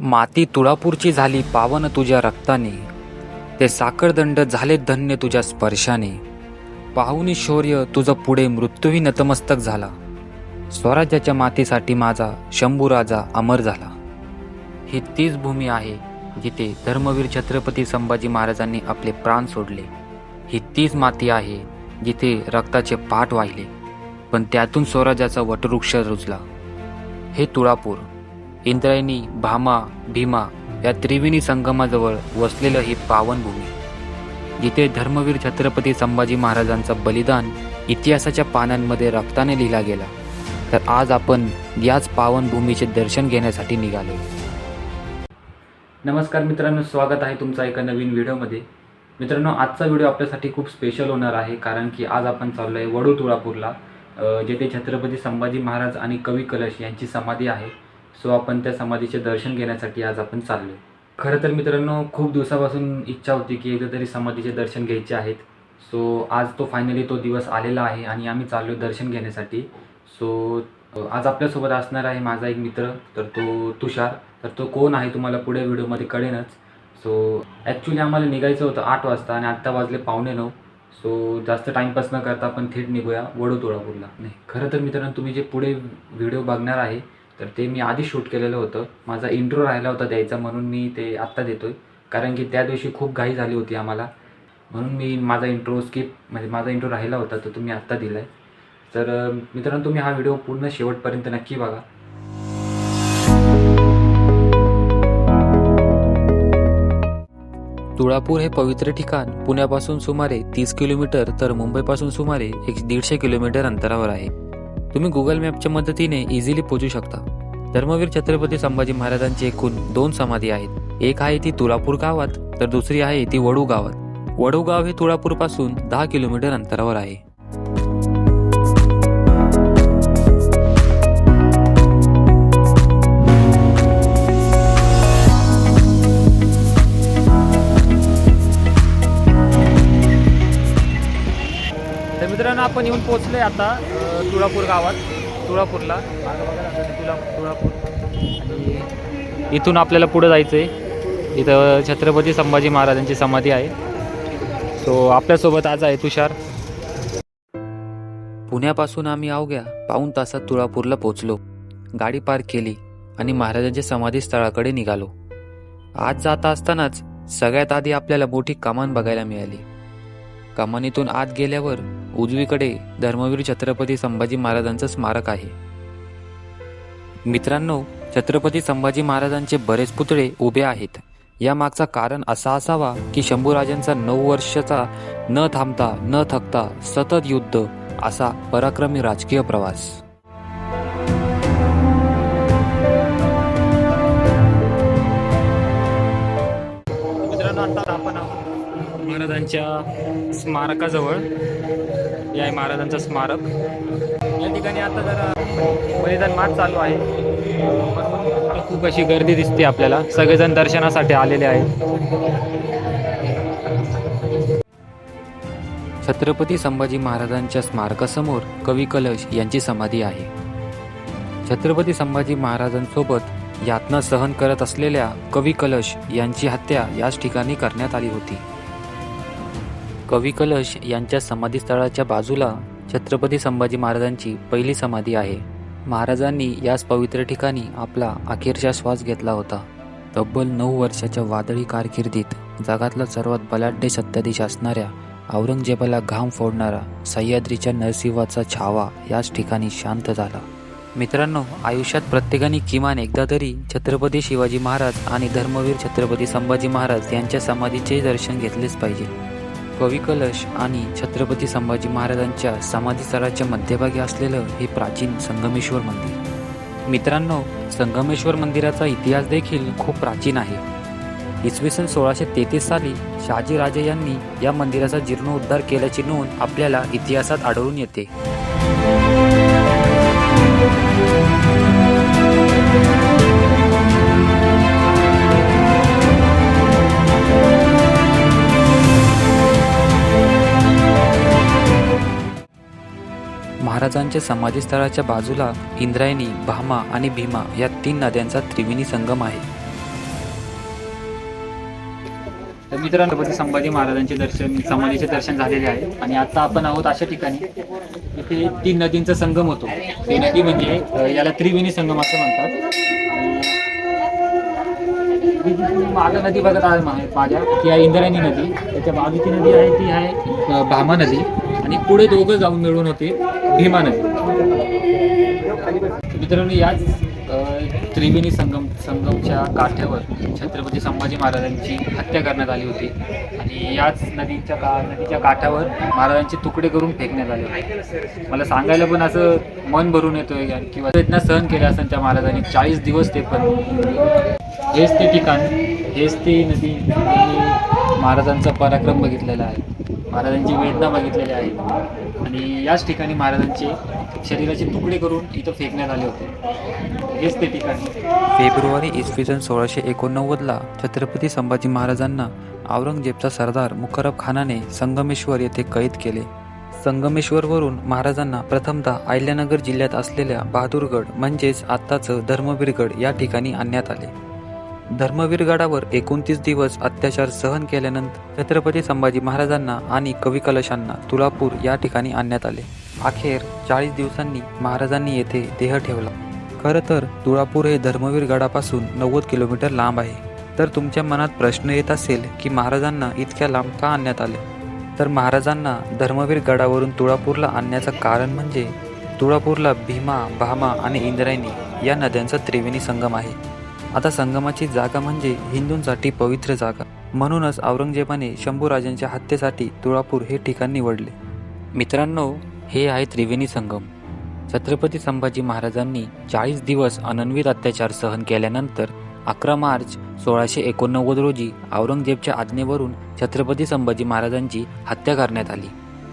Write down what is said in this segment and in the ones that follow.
माती तुळापूरची झाली पावन तुझ्या रक्ताने. ते साखरदंड झाले धन्य तुझ्या स्पर्शाने. पाहुनी शौर्य तुझं पुढे मृत्यूही नतमस्तक झाला. स्वराज्याच्या मातीसाठी माझा शंभूराजा अमर झाला. ही तीच भूमी आहे जिथे धर्मवीर छत्रपती संभाजी महाराजांनी आपले प्राण सोडले. ही तीच माती आहे जिथे रक्ताचे पाठ वाहिले. पण त्यातून स्वराज्याचा वटवृक्ष रुजला. हे तुळापूर इंद्रायणी भामा भीमा या त्रिवेणी संगमाजवळ वसलेलं ही पावनभूमी जिथे धर्मवीर छत्रपती संभाजी महाराजांचं बलिदान इतिहासाच्या पानांमध्ये रक्ताने लिहिला गेला तर आज आपण याच पावनभूमीचे दर्शन घेण्यासाठी निघालो. नमस्कार मित्रांनो स्वागत आहे तुमचा एका नवीन व्हिडिओमध्ये. मित्रांनो आजचा व्हिडिओ आपल्यासाठी खूप स्पेशल होणार आहे कारण की आज आपण चाललो आहे वडू तुळापूरला जेथे छत्रपती संभाजी महाराज आणि कवी कलश यांची समाधी आहे. सो आपण त्या समाधीचे दर्शन घेण्यासाठी आज आपण चाललो खरं तर मित्रांनो खूप दिवसापासून इच्छा होती की एकदा तरी समाधीचे दर्शन घ्यायचे आहेत. सो आज तो फायनली तो दिवस आलेला आहे आणि आम्ही चाललो दर्शन घेण्यासाठी. सो आज आपल्यासोबत असणार आहे माझा एक मित्र तर तो तुषार. तर तो कोण आहे तुम्हाला पुढे व्हिडिओमध्ये कळेनच. सो ॲक्च्युली आम्हाला निघायचं होतं आठ वाजता आणि आत्ता वाजले पावणे नऊ. सो जास्त टाईमपास न करता आपण थेट निघूया वडू तुळापूरला नाही खरं तर मित्रांनो तुम्ही जे पुढे व्हिडिओ बघणार आहे तर ते मी आधी शूट केलेलं होतं. माझा इंट्रो राहिला होता द्यायचा म्हणून मी ते आत्ता देतोय. कारण की त्या दिवशी खूप घाई झाली होती आम्हाला. म्हणून मी माझा इंट्रो स्किप म्हणजे माझा इंट्रो राहिला होता तो तुम्ही आत्ता दिला आहे तर मित्रांनो तुम्ही हा व्हिडिओ पूर्ण शेवटपर्यंत नक्की बघा. तुळापूर हे पवित्र ठिकाण. पुण्यापासून सुमारे तीस किलोमीटर तर मुंबईपासून सुमारे एक दीडशे किलोमीटर अंतरावर आहे. तुम्ही गुगल मॅपच्या मदतीने इझिली पोचू शकता. धर्मवीर छत्रपती संभाजी महाराजांची एकूण दोन समाधी आहेत. एक आहे ती तुळापूर गावात तर दुसरी आहे ती वडू गावात. वडू गाव हे तुळापूरपासून दहा किलोमीटर अंतरावर आहे. तर मित्रांनो आपण येऊन पोहोचले आता तुळापूर गावात तुळापूरला. तुळा तुळापूर. आणि इथून आपल्याला पुढं जायचं आहे इथं छत्रपती संभाजी महाराजांची समाधी आहे. सो आपल्यासोबत आज आहे तुषार. पुण्यापासून आम्ही अवघ्या पाऊण तासात तुळापूरला पोहोचलो. गाडी पार्क केली आणि महाराजांच्या समाधी स्थळाकडे निघालो. आज जात असतानाच सगळ्यात आधी आपल्याला मोठी कमान बघायला मिळाली. कमानीतून आत गेल्यावर उजवीकडे धर्मवीर छत्रपती संभाजी महाराजांचं स्मारक आहे. मित्रांनो छत्रपती संभाजी महाराजांचे बरेच पुतळे उभे आहेत. या मागचा कारण असा असावा की शंभूराजांचा नऊ वर्षाचा न थांबता न थकता सतत युद्ध असा पराक्रमी राजकीय प्रवास. महाराजांच्या स्मारकाजवळ हे आहे महाराजांचं स्मारक. या ठिकाणी आता जरा बलिदान माठ चालू आहे. खूप अशी गर्दी दिसते आपल्याला. सगळेजण दर्शनासाठी आलेले आहेत. छत्रपती संभाजी महाराजांच्या स्मारकासमोर कवी कलश यांची समाधी आहे. छत्रपती संभाजी महाराजांसोबत यातना सहन करत असलेल्या कवी कलश यांची हत्या याच ठिकाणी करण्यात आली होती. कवी कलश यांच्या समाधीस्थळाच्या बाजूला छत्रपती संभाजी महाराजांची पहिली समाधी आहे. महाराजांनी याच पवित्र ठिकाणी आपला अखेरचा श्वास घेतला होता. तब्बल नऊ वर्षाच्या वादळी कारकिर्दीत जगातला सर्वात बलाढ्य सत्ताधीश असणाऱ्या औरंगजेबाला घाम फोडणारा सह्याद्रीच्या नरसिंहाचा छावा याच ठिकाणी शांत झाला. मित्रांनो आयुष्यात प्रत्येकाने किमान एकदा तरी छत्रपती शिवाजी महाराज आणि धर्मवीर छत्रपती संभाजी महाराज यांच्या समाधीचे दर्शन घेतलेच पाहिजे. कवी कलश आणि छत्रपती संभाजी महाराजांच्या समाधी स्थळाच्या मध्यभागी असलेलं हे प्राचीन संगमेश्वर मंदिर. मित्रांनो संगमेश्वर मंदिराचा इतिहास देखील खूप प्राचीन आहे. इसवी सन सोळाशे तेहतीस साली शहाजीराजे यांनी या मंदिराचा जीर्णोद्धार केल्याची नोंद आपल्याला इतिहासात आढळून येते. महाराजांच्या समाधीस्थळाच्या बाजूला इंद्रायणी भामा आणि भीमा या तीन नद्यांचा त्रिवेणी संगम आहे. मित्रांनो संभाजी महाराजांचे दर्शन समाधीचे दर्शन झालेले आहे. आणि आता आपण आहोत अशा ठिकाणी इथे तीन नदींचा संगम होतो. ती नदी म्हणजे याला त्रिवेणी संगम असं म्हणतात. मागं नदी बघत आहे माझ्या. ती आहे इंद्रायणी नदी. त्याच्या बाजूची नदी आहे ती आहे भामा नदी. आणि पुढे दोघं जाऊन मिळून होते भीमा नदी. मित्रांनो याच त्रिवेणी संगम संगमच्या काठ्यावर छत्रपती संभाजी महाराजांची हत्या करण्यात आली होती. आणि याच नदीच्या का नदीच्या काठावर महाराजांचे तुकडे करून फेकण्यात आले होते. मला सांगायला पण असं मन भरून येतोय किंवा वेदना सहन केल्या असं त्या महाराजांनी. चाळीस दिवस ते पण. हेच ते ठिकाण हेच ती नदी महाराजांचा पराक्रम बघितलेला आहे. महाराजांची वेदना बघितलेली आहे आणि याच ठिकाणी महाराजांचे शरीराचे तुकडे करून इथं फेकण्यात आले होते. हेच ते ठिकाण. फेब्रुवारी इसवी सन सोळाशे एकोणनव्वदला छत्रपती संभाजी महाराजांना औरंगजेबचा सरदार मुकरब खानाने संगमेश्वर येथे कैद केले. संगमेश्वरवरून महाराजांना प्रथमतः अहिल्यानगर जिल्ह्यात असलेल्या बहादूरगड म्हणजेच आत्ताचं धर्मवीरगड या ठिकाणी आणण्यात आले. धर्मवीर गडावर एकोणतीस दिवस अत्याचार सहन केल्यानंतर छत्रपती संभाजी महाराजांना आणि कवी कलशांना तुळापूर या ठिकाणी आणण्यात आले. अखेर चाळीस दिवसांनी महाराजांनी येथे देह ठेवला. खरं तर तुळापूर हे धर्मवीर गडापासून नव्वद किलोमीटर लांब आहे. तर तुमच्या मनात प्रश्न येत असेल की महाराजांना इतक्या लांब का आणण्यात आले? तर महाराजांना धर्मवीर गडावरून तुळापूरला आणण्याचं कारण म्हणजे तुळापूरला भीमा भामा आणि इंद्रायणी या नद्यांचा त्रिवेणी संगम आहे. आता संगमाची जागा म्हणजे हिंदूंसाठी पवित्र जागा. म्हणूनच औरंगजेबाने शंभूराजांच्या हत्येसाठी तुळापूर हे ठिकाण निवडले. मित्रांनो हे आहे त्रिवेणी संगम. छत्रपती संभाजी महाराजांनी चाळीस दिवस अनन्वित अत्याचार सहन केल्यानंतर अकरा मार्च सोळाशे एकोणनव्वद रोजी औरंगजेबच्या आज्ञेवरून छत्रपती संभाजी महाराजांची हत्या करण्यात आली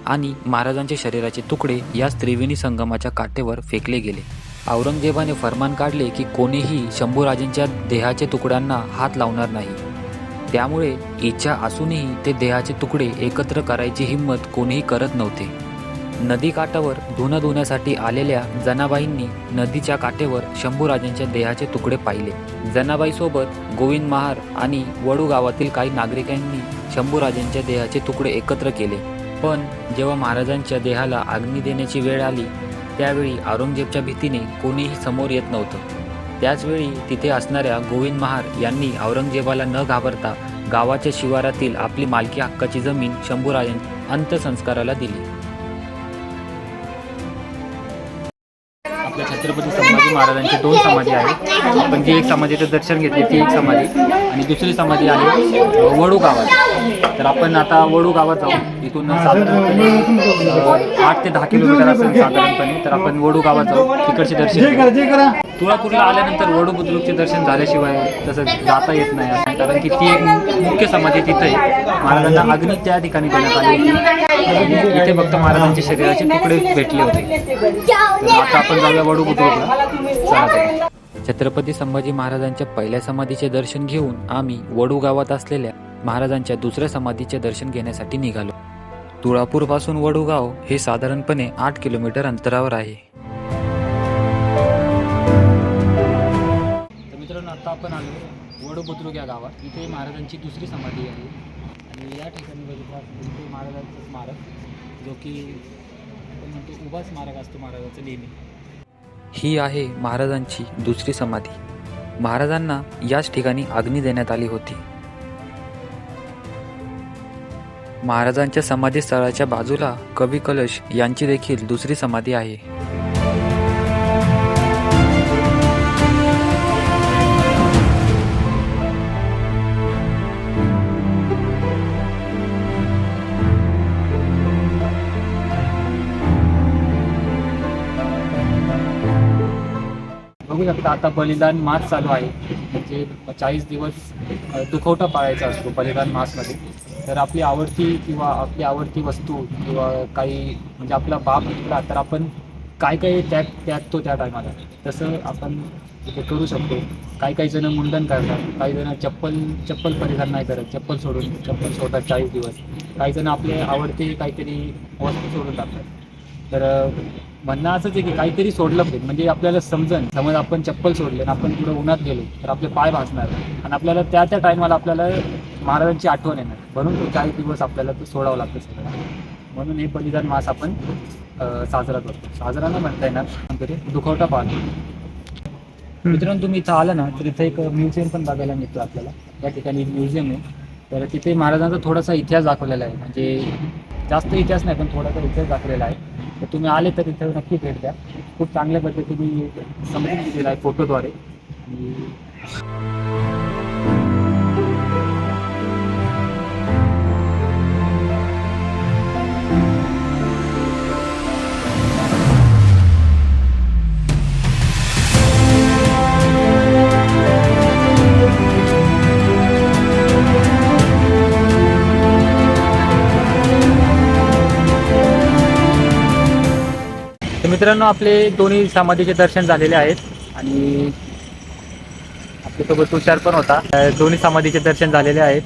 आणि महाराजांच्या शरीराचे तुकडे याच त्रिवेणी संगमाच्या काठेवर फेकले गेले. औरंगजेबाने फरमान काढले की कोणीही शंभूराजेंच्या देहाच्या तुकड्यांना हात लावणार नाही. त्यामुळे इच्छा असूनही ते देहाचे तुकडे एकत्र करायची हिंमत कोणीही करत नव्हते. नदी काठावर धुणं धुण्यासाठी आलेल्या जनाबाईंनी नदीच्या काठेवर शंभूराजांच्या देहाचे तुकडे पाहिले. जनाबाईसोबत गोविंद महार आणि वडू गावातील काही नागरिकांनी शंभूराजांच्या देहाचे तुकडे एकत्र केले. पण जेव्हा महाराजांच्या देहाला अग्नी देण्याची वेळ आली त्यावेळी औरंगजेबच्या भीतीने कोणीही समोर येत नव्हतं. त्याचवेळी तिथे असणाऱ्या गोविंद महार यांनी औरंगजेबाला न घाबरता गावाच्या शिवारातील आपली मालकी हक्काची जमीन शंभूराजांच्या अंत्यसंस्काराला दिली. आपल्या छत्रपती संभाजी महाराजांचे दोन समाधी आहेत. आपण जी एक समाधीचं दर्शन घेतले ती एक समाधी आणि दुसरी समाधी आहे वडू गावात. तर आपण आता वडू गावात जाऊ. इथून साधारणपणे आठ ते दहा किलोमीटर असेल साधारणपणे. तर आपण वडू गावात जाऊ. तिकडचे दर्शन. तुळापूरला आल्यानंतर वडू बुद्रुकचे दर्शन झाल्याशिवाय तसं जाता येत नाही असं कारण की ती एक मुख्य समाधी तिथे महाराजांना अग्नी त्या ठिकाणी देण्यात आली होती. इथे फक्त महाराजांच्या शरीराचे तुकडे भेटले होते. तर आता आपण जाऊया वडू बुद्रुकला. चला. छत्रपती संभाजी महाराजांच्या पहिल्या समाधीचे दर्शन घेऊन आम्ही वडू गावात असलेल्या महाराजांच्या दुसऱ्या समाधीचे दर्शन घेण्यासाठी निघालो. तुळापूरपासून वडूगाव हे साधारणपणे आठ किलोमीटर अंतरावर आहे. तर मित्रांनो आता आपण आलो वडू बुद्रुक या गावात. इथे महाराजांची दुसरी समाधी आहे. आणि या ठिकाणी बघितलं महाराजांचं स्मारक जो की आपण म्हणतो उभा स्मारक असतो महाराजाचं नेहमी. ही आहे महाराजांची दुसरी समाधी. महाराजांना याच ठिकाणी अग्नी देण्यात आली होती. महाराजांच्या समाधी स्थळाच्या बाजूला कवी कलश यांची देखील दुसरी समाधी आहे. बघू शकता आता बलिदान मास चालू आहे. म्हणजे चाळीस दिवस दुखवटा पाळायचा असतो बलिदान मासमध्ये. तर आपली आवडती किंवा आपली आवडती वस्तू किंवा काही म्हणजे आपला बाप निघला तर आपण काय काय त्याग त्यागतो त्या टायमाला तसं आपण ते करू शकतो. काही काही जण मुंडन करतात काही जण चप्पल चप्पल परिधान नाही करत चप्पल सोडून चप्पल सोडतात चाळीस दिवस. काही जण आपले आवडते काहीतरी वस्तू सोडून टाकतात तर म्हणणं असंच आहे की काहीतरी सोडलं पाहिजे. म्हणजे आपल्याला समजन. समज आपण चप्पल सोडले आणि आपण पुढे उन्हात गेलो तर आपले पाय भासणार. आणि आपल्याला त्या त्या टायमाला आपल्याला महाराजांची आठवण येणार. म्हणून तो चाळीस दिवस आपल्याला तो सोडावं लागतं सगळं. म्हणून हे बलिदान मास आपण साजरा करतो. साजरा न म्हणता येणार तरी दुखवटा पाहतो. मित्रांनो तुम्ही इथं आलं ना तर इथं एक म्युझियम पण बघायला मिळतो आपल्याला. या ठिकाणी एक म्युझियम आहे. तर तिथे महाराजांचा थोडासा इतिहास दाखवलेला आहे. म्हणजे जास्त इतिहास नाही पण थोडासा इतिहास दाखवलेला आहे. तर तुम्ही आले तर इथे नक्की भेट द्या. खूप चांगल्या पद्धतीने समजून दिलेला आहे फोटोद्वारे. मित्रांनो आपले दोन्ही समाधीचे दर्शन झालेले आहेत आणि आपल्यासोबत तुषार पण होता. दोन्ही समाधीचे दर्शन झालेले आहेत.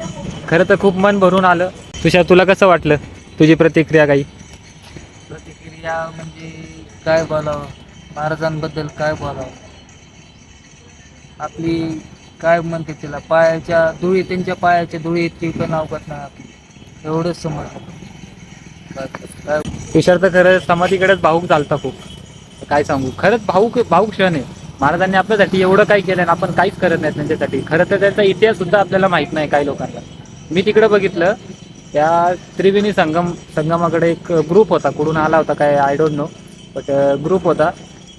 खरं तर खूप मन भरून आलं. तुषार तुला कसं वाटलं तुझी प्रतिक्रिया काही? प्रतिक्रिया म्हणजे काय बोलावं? महाराजांबद्दल काय बोलावं? आपली काय म्हणते त्याला पायाच्या धुळी त्यांच्या पायाच्या धुळी इतकी पण अवघड नाही आपली एवढंच समजलं काय? तुषार तर खरं समाधीकडेच भाऊक चालता खूप. काय सांगू? खरंच भाऊक भाऊक क्षण आहे. महाराजांनी आपल्यासाठी एवढं काही केलं आणि आपण काहीच करत नाही त्यांच्यासाठी. खरं तर त्याचा इतिहास सुद्धा आपल्याला माहीत नाही काही लोकांना. मी तिकडे बघितलं त्या त्रिवेणी संगम संगमाकडे एक ग्रुप होता. कुठून आला होता काय I don't know but group होता.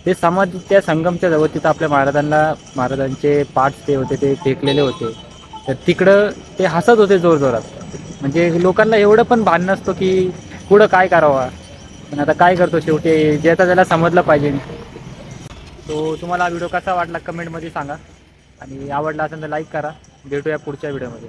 ते समाज त्या संगमच्या जवळ तिथं आपल्या महाराजांना महाराजांचे पाठ ते होते ते फेकलेले होते. तर तिकडं ते हसत होते जोरजोरात. म्हणजे लोकांना एवढं पण भान नसतो की पुढं काय करावा. पण आता काय करतो शेवटी? ज्याचा त्याला समजलं पाहिजे. तो तुम्हाला हा व्हिडिओ कसा वाटला कमेंटमध्ये सांगा. आणि आवडला असेल तर लाईक करा. भेटूया पुढच्या व्हिडिओमध्ये.